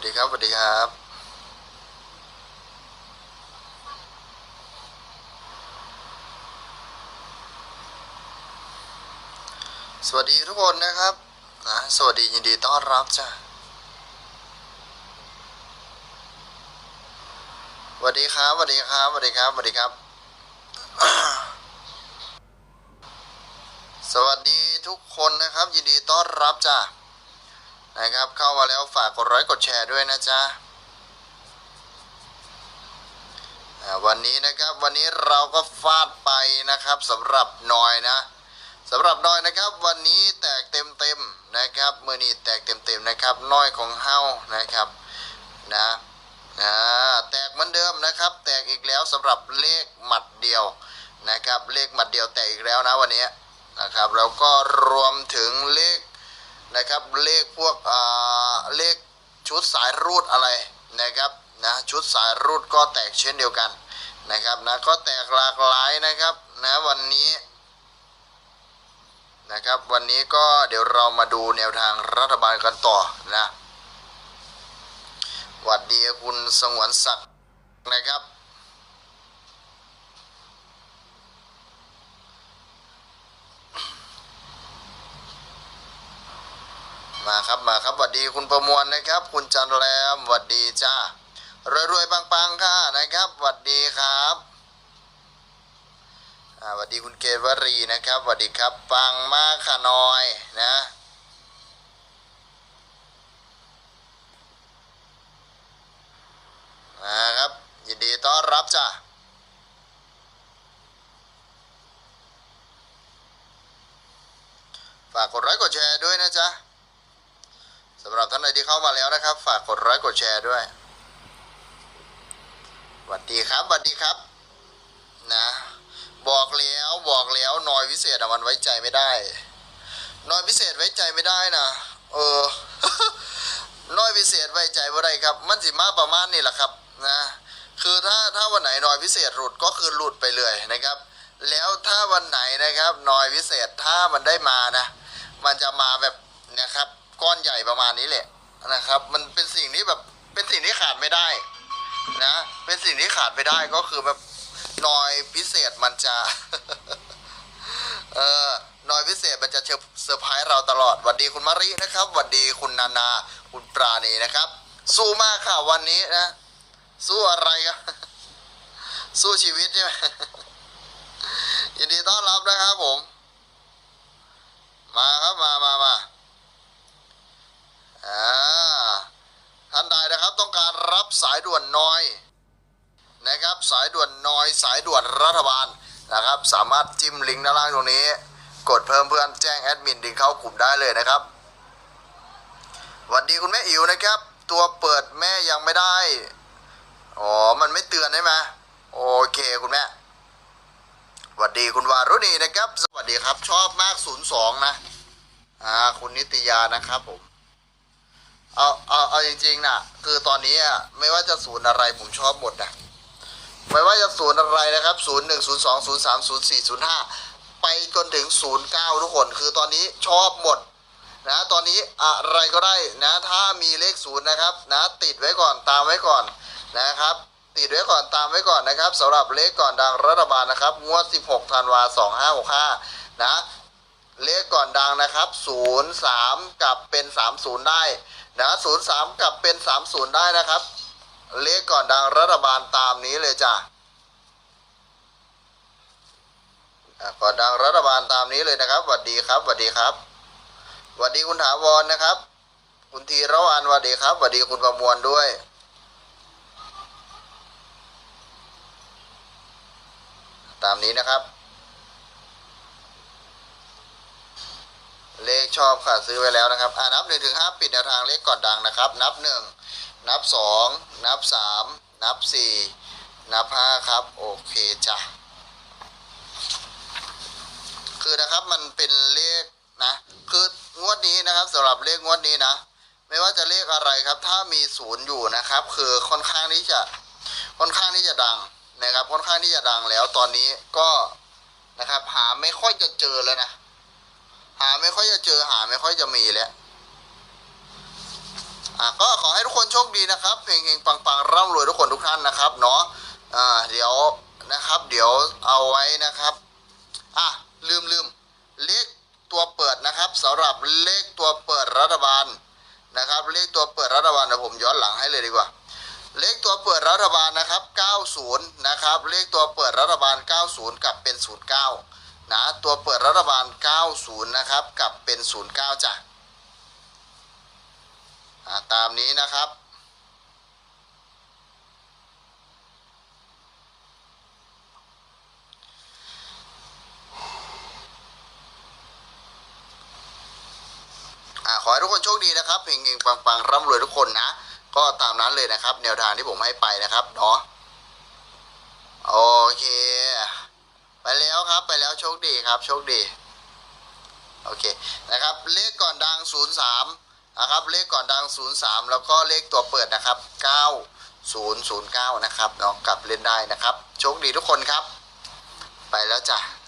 วัสดีครับสวัสดีครับ สวัสดีทุกคนนะครับนะสวัสดียินดีต้อนรับจ้ะสวัสดีครับสวัสดีครับสวัสดีครับสวัสดีครับ สวัสดีทุกคนนะครับ ยินดีต้อนรับจ้ะ นะครับ เข้ามาแล้วฝากกดไลค์กดแชร์ด้วยนะจ๊ะวันนี้นะครับวันนี้เราก็ฟาดไปนะครับสำหรับนอยนะสำหรับนอยนะครับ วันนี้แตกเต็มเต็มๆนะครับมือนี้แตกเต็มเต็มๆนะครับน้อยของเฮานะครับนะอ่าแตกเหมือนเดิมนะครับ แตกอีกแล้วสำหรับเลขหมัดเดียวนะครับ เลขหมัดเดียวแตกอีกแล้วนะวันนี้นะครับแล้วก็รวมถึงเลข นะครับเลขพวกอ่าเลขชุดสายรูดอะไรนะครับนะชุดสายรูดก็แตกเช่นเดียวกันนะครับนะก็แตกหลากหลายนะครับนะวันนี้นะครับวันนี้ก็เดี๋ยวเรามาดูแนวทางรัฐบาลกันต่อนะหวัดดีคุณสงวนศักดิ์นะครับ มาครับมาครับหวัดดีคุณประมวลนะครับ คุณจันแรมหวัดดีจ้ารวยๆปังๆค่ะนะครับหวัดดีครับอ่าหวัดดีคุณเกวรีนะครับหวัดดีครับปังมากค่ะน้อยนะมาครับ ยินดีต้อนรับจ้ะฝากกดไลค์กดแชร์ด้วยนะจ๊ะ สำหรับท่านใดที่เข้ามาแล้วนะครับ ฝากกดไลค์กดแชร์ด้วยสวัสดีครับสวัสดีครับ นะ บอกแล้วบอกแล้วนอยพิเศษอะมันไว้ใจไม่ได้นอยพิเศษไว้ใจไม่ได้นะเออน้อยพิเศษไว้ใจบ่ได้ครับ มันสิมาประมาณนี้แหละครับนะคือถ้าถ้าวันไหนนอยพิเศษหลุดก็คือหลุดไปเลยนะครับ แล้วถ้าวันไหนนะครับนอยพิเศษถ้ามันได้มานะ มันจะมาแบบนะครับ ก้อนใหญ่ประมาณนี้แหละนะครับ มันเป็นสิ่งที่แบบเป็นสิ่งที่ขาดไม่ได้นะ เป็นสิ่งที่ขาดไม่ได้ก็คือแบบนอยพิเศษมันจะเออนอยพิเศษมันจะเซอร์ไพรส์เราตลอดหวัดดีคุณมารีนะครับหวัดดีคุณนานา คุณปราณีนะครับ สู้มากค่ะวันนี้นะ สู้อะไรครับสู้ชีวิตใช่ไหมยินดีต้อนรับนะครับผม มาครับมามามาอ่าท่านใดนะครับต้องการรับสายด่วนน้อยนะครับ สายด่วนน้อย สายด่วนรัฐบาลนะครับ สามารถจิ้มลิงก์ด้านล่างตรงนี้ กดเพิ่มเพื่อนแจ้งแอดมินดึงเข้ากลุ่มได้เลยนะครับวัสดีคุณแม่อิ๋วนะครับ ตัวเปิดแม่ยังไม่ได้ อ๋อ มันไม่เตือนใช่ไหมโอเคคุณแม่วัสดีคุณวารุณีนะครับ สวัสดีครับ ชอบมาก 02 นะ อ่า คุณนิตยานะครับผม เอา เอา เอาจริงๆนะ คือตอนนี้อะไม่ว่าจะศูนย์อะไรผมชอบหมดนะ ไม่ว่าจะศูนย์อะไรนะครับศูนย์หนึ่งศูนย์สองศูนย์สามศูนย์สี่ศูนย์ห้าไปจนถึงศูนย์เก้าทุกคน คือตอนนี้ชอบหมดนะตอนนี้อะไรก็ได้นะถ้ามีเลขศูนย์นะครับนะติดไว้ก่อนตามไว้ก่อนนะครับ ติดไว้ก่อนตามไว้ก่อนนะครับสำหรับเลขก่อนดังรัฐบาลนะครับงวด 16ธันวา2565นะเลขก่อนดังนะครับ 03 กับเป็น 30 ได้นะ03 กับเป็น 30 ได้นะครับ เลขก่อนดังรัฐบาลตามนี้เลยจ้ะอะก่อนดังรัฐบาลตามนี้เลยนะครับสวัสดีครับสวัสดีครับสวัสดีคุณถาวรนะครับ คุณธีรวันสวัสดีครับสวัสดีคุณประมวลด้วยตามนี้นะครับ เลขชอบค่ะซื้อไว้แล้วนะครับ อ่านับหนึ่งถึงห้าปิดแนวทางเลขก่อนดังนะครับ นับหนึ่ง นับสองนับสามนับสี่นับห้าครับ โอเคจ้ะ คือนะครับมันเป็นเลขนะ คืองวดนี้นะครับสำหรับเลขงวดนี้นะ ไม่ว่าจะเลขอะไรครับ ถ้ามีศูนย์อยู่นะครับ คือค่อนข้างที่จะค่อนข้างที่จะดังนะครับ ค่อนข้างที่จะดังแล้วตอนนี้ก็นะครับหาไม่ค่อยจะเจอแล้วนะ หาไม่ค่อยจะเจอหาไม่ค่อยจะมีแล้ว อะก็ขอให้ทุกคนโชคดีนะครับเฮงๆปังๆร่ำรวยทุกคนทุกท่านนะครับเนาะอ่าเดี๋ยวนะครับ เดี๋ยวเอาไว้นะครับอะลืมลืมเลขตัวเปิดนะครับสำหรับเลขตัวเปิดรัฐบาลนะครับ เลขตัวเปิดรัฐบาลเดี๋ยวผมย้อนหลังให้เลยดีกว่า เลขตัวเปิดรัฐบาลนะครับ 90 นะครับ เลขตัวเปิดรัฐบาล 90กลับเป็น 09นะตัวเปิดรัฐบาล 90 นะครับกลับเป็น 09จ้ะ ตามนี้นะครับ ขอให้ทุกคนโชคดีนะครับเฮงๆปังๆร่ำรวยทุกคนนะ ก็ตามนั้นเลยนะครับ แนวทางที่ผมให้ไปนะครับเนาะโอเค ไปแล้วครับไปแล้วโชคดีครับ โชคดี โอเคนะครับเลขก่อนดัง03 นะครับเลขก่อนดัง 03 แล้วก็เลขตัวเปิดนะครับ 9009 นะครับเนาะกลับเล่นได้นะครับ โชคดีทุกคนครับ ไปแล้วจ้ะ